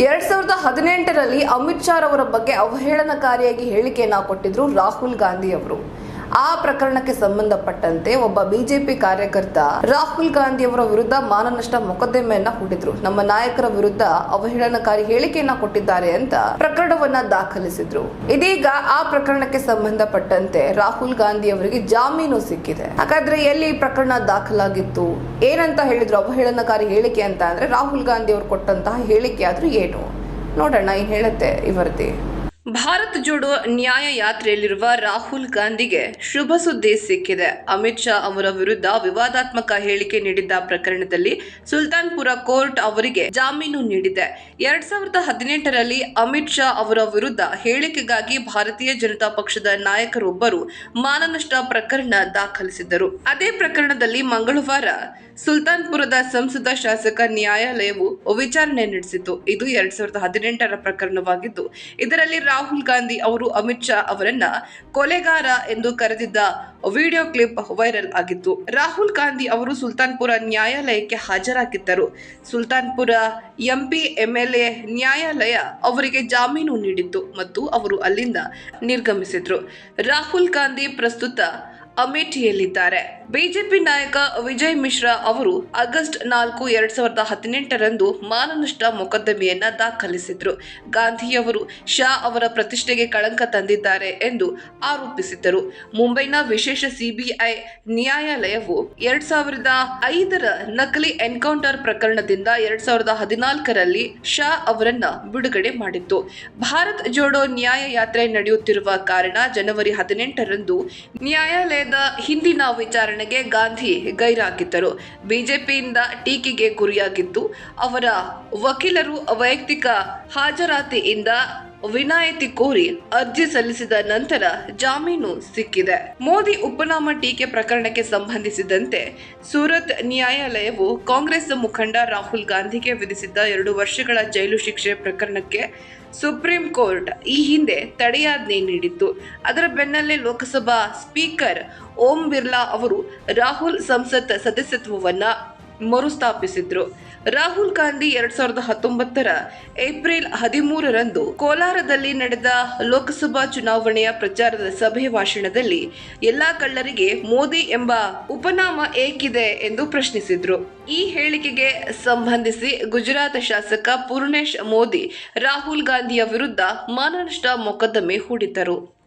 ಎರಡ್ ಸಾವಿರದ ಹದಿನೆಂಟರಲ್ಲಿ ಅಮಿತ್ ಶಾ ಅವರ ಬಗ್ಗೆ ಅವಹೇಳನಕಾರಿಯಾಗಿ ಹೇಳಿಕೆಯನ್ನ ಕೊಟ್ಟಿದ್ರು ರಾಹುಲ್ ಗಾಂಧಿ ಅವರು. ಆ ಪ್ರಕರಣಕ್ಕೆ ಸಂಬಂಧಪಟ್ಟಂತೆ ಒಬ್ಬ ಬಿಜೆಪಿ ಕಾರ್ಯಕರ್ತ ರಾಹುಲ್ ಗಾಂಧಿ ಅವರ ವಿರುದ್ಧ ಮಾನನಷ್ಟ ಮೊಕದ್ದಮೆಯನ್ನ ಹೂಡಿದ್ರು. ನಮ್ಮ ನಾಯಕರ ವಿರುದ್ಧ ಅವಹೇಳನಕಾರಿ ಹೇಳಿಕೆಯನ್ನ ಕೊಟ್ಟಿದ್ದಾರೆ ಅಂತ ಪ್ರಕರಣವನ್ನ ದಾಖಲಿಸಿದ್ರು. ಇದೀಗ ಆ ಪ್ರಕರಣಕ್ಕೆ ಸಂಬಂಧಪಟ್ಟಂತೆ ರಾಹುಲ್ ಗಾಂಧಿ ಅವರಿಗೆ ಜಾಮೀನು ಸಿಕ್ಕಿದೆ. ಹಾಗಾದ್ರೆ ಎಲ್ಲಿ ಪ್ರಕರಣ ದಾಖಲಾಗಿತ್ತು? ಏನಂತ ಹೇಳಿದ್ರು? ಅವಹೇಳನಕಾರಿ ಹೇಳಿಕೆ ಅಂತ ಅಂದ್ರೆ ರಾಹುಲ್ ಗಾಂಧಿ ಅವರು ಕೊಟ್ಟಂತಹ ಹೇಳಿಕೆ ಆದ್ರೂ ಏನು? ನೋಡೋಣ, ಏನ್ ಹೇಳುತ್ತೆ ಈ ಭಾರತ್ ಜೋಡೋ ನ್ಯಾಯ ಯಾತ್ರೆಯಲ್ಲಿರುವ ರಾಹುಲ್ ಗಾಂಧಿಗೆ ಶುಭ ಸುದ್ದಿ ಸಿಕ್ಕಿದೆ. ಅಮಿತ್ ಶಾ ಅವರ ವಿರುದ್ಧ ವಿವಾದಾತ್ಮಕ ಹೇಳಿಕೆ ನೀಡಿದ್ದ ಪ್ರಕರಣದಲ್ಲಿ ಸುಲ್ತಾನ್ಪುರ ಕೋರ್ಟ್ ಅವರಿಗೆ ಜಾಮೀನು ನೀಡಿದೆ. ಎರಡ್ ಸಾವಿರದ ಹದಿನೆಂಟರಲ್ಲಿ ಅಮಿತ್ ಶಾ ಅವರ ವಿರುದ್ಧ ಹೇಳಿಕೆಗಾಗಿ ಭಾರತೀಯ ಜನತಾ ಪಕ್ಷದ ನಾಯಕರೊಬ್ಬರು ಮಾನನಷ್ಟ ಪ್ರಕರಣ ದಾಖಲಿಸಿದ್ದರು. ಅದೇ ಪ್ರಕರಣದಲ್ಲಿ ಮಂಗಳವಾರ ಸುಲ್ತಾನ್ಪುರದ ಸಂಸದ ಶಾಸಕ ನ್ಯಾಯಾಲಯವು ವಿಚಾರಣೆ ನಡೆಸಿತು ಇದು ಎರಡ್ ಸಾವಿರದ ಹದಿನೆಂಟರ ಪ್ರಕರಣವಾಗಿದ್ದು, ಇದರಲ್ಲಿ ರಾಹುಲ್ ಗಾಂಧಿ ಅವರು ಅಮಿತ್ ಶಾ ಅವರನ್ನ ಕೊಲೆಗಾರ ಎಂದು ಕರೆದಿದ್ದ ವಿಡಿಯೋ ಕ್ಲಿಪ್ ವೈರಲ್ ಆಗಿತ್ತು. ರಾಹುಲ್ ಗಾಂಧಿ ಅವರು ಸುಲ್ತಾನ್ಪುರ ನ್ಯಾಯಾಲಯಕ್ಕೆ ಹಾಜರಾಗಿದ್ದರು. ಸುಲ್ತಾನ್ಪುರ ಎಂಪಿ, ಎಂಎಲ್ಎ ನ್ಯಾಯಾಲಯ ಅವರಿಗೆ ಜಾಮೀನು ನೀಡಿತ್ತು ಮತ್ತು ಅವರು ಅಲ್ಲಿಂದ ನಿರ್ಗಮಿಸಿದ್ರು. ರಾಹುಲ್ ಗಾಂಧಿ ಪ್ರಸ್ತುತ ಅಮೇಠಿಯಲ್ಲಿದ್ದಾರೆ. ಬಿಜೆಪಿ ನಾಯಕ ವಿಜಯ್ ಮಿಶ್ರಾ ಅವರು ಆಗಸ್ಟ್ ನಾಲ್ಕು, ಎರಡ್ ಸಾವಿರದ ಹದಿನೆಂಟರಂದು ಮಾನನಷ್ಟ ಮೊಕದ್ದಮೆಯನ್ನ ದಾಖಲಿಸಿದ್ರು. ಗಾಂಧಿಯವರು ಶಾ ಅವರ ಪ್ರತಿಷ್ಠೆಗೆ ಕಳಂಕ ತಂದಿದ್ದಾರೆ ಎಂದು ಆರೋಪಿಸಿದ್ದರು. ಮುಂಬೈನ ವಿಶೇಷ ಸಿಬಿಐ ನ್ಯಾಯಾಲಯವು ಎರಡ್ ಸಾವಿರದ ಐದರ ನಕಲಿ ಎನ್ಕೌಂಟರ್ ಪ್ರಕರಣದಿಂದ ಎರಡ್ ಸಾವಿರದ ಹದಿನಾಲ್ಕರಲ್ಲಿ ಶಾ ಅವರನ್ನ ಬಿಡುಗಡೆ ಮಾಡಿತ್ತು. ಭಾರತ್ ಜೋಡೋ ನ್ಯಾಯ ಯಾತ್ರೆ ನಡೆಯುತ್ತಿರುವ ಕಾರಣ ಜನವರಿ ಹದಿನೆಂಟರಂದು ನ್ಯಾಯಾಲಯದ ಹಿಂದಿನ ವಿಚಾರಣೆಗೆ ಗಾಂಧಿ ಗೈರಾಗಿದ್ದರು. ಬಿಜೆಪಿಯಿಂದ ಟೀಕೆಗೆ ಗುರಿಯಾಗಿದ್ದು ಅವರ ವಕೀಲರು ವೈಯಕ್ತಿಕ ಹಾಜರಾತಿಯಿಂದ ವಿನಾಯಿತಿ ಕೋರಿ ಅರ್ಜಿ ಸಲ್ಲಿಸಿದ ನಂತರ ಜಾಮೀನು ಸಿಕ್ಕಿದೆ. ಮೋದಿ ಉಪನಾಮ ಟೀಕೆ ಪ್ರಕರಣಕ್ಕೆ ಸಂಬಂಧಿಸಿದಂತೆ ಸೂರತ್ ನ್ಯಾಯಾಲಯವು ಕಾಂಗ್ರೆಸ್ ಮುಖಂಡ ರಾಹುಲ್ ಗಾಂಧಿಗೆ ವಿಧಿಸಿದ್ದ ಎರಡು ವರ್ಷಗಳ ಜೈಲು ಶಿಕ್ಷೆ ಪ್ರಕರಣಕ್ಕೆ ಸುಪ್ರೀಂ ಕೋರ್ಟ್ ಈ ಹಿಂದೆ ತಡೆಯಾಜ್ಞೆ ನೀಡಿತ್ತು. ಅದರ ಬೆನ್ನಲ್ಲೇ ಲೋಕಸಭಾ ಸ್ಪೀಕರ್ ಓಂ ಬಿರ್ಲಾ ಅವರು ರಾಹುಲ್ ಸಂಸತ್ ಸದಸ್ಯತ್ವವನ್ನ ಮರುಸ್ಥಾಪಿಸಿದ್ರು. ರಾಹುಲ್ ಗಾಂಧಿ ಎರಡ್ ಸಾವಿರದ ಹತ್ತೊಂಬತ್ತರ ಏಪ್ರಿಲ್ ಹದಿಮೂರರಂದು ಕೋಲಾರದಲ್ಲಿ ನಡೆದ ಲೋಕಸಭಾ ಚುನಾವಣೆಯ ಪ್ರಚಾರದ ಸಭೆ ಭಾಷಣದಲ್ಲಿ ಎಲ್ಲಾ ಕಳ್ಳರಿಗೆ ಮೋದಿ ಎಂಬ ಉಪನಾಮ ಏಕಿದೆ ಎಂದು ಪ್ರಶ್ನಿಸಿದ್ರು. ಈ ಹೇಳಿಕೆಗೆ ಸಂಬಂಧಿಸಿ ಗುಜರಾತ್ ಶಾಸಕ ಪೂರ್ಣೇಶ್ ಮೋದಿ ರಾಹುಲ್ ಗಾಂಧಿಯ ವಿರುದ್ಧ ಮಾನನಷ್ಟ ಮೊಕದ್ದಮೆ ಹೂಡಿದ್ದರು.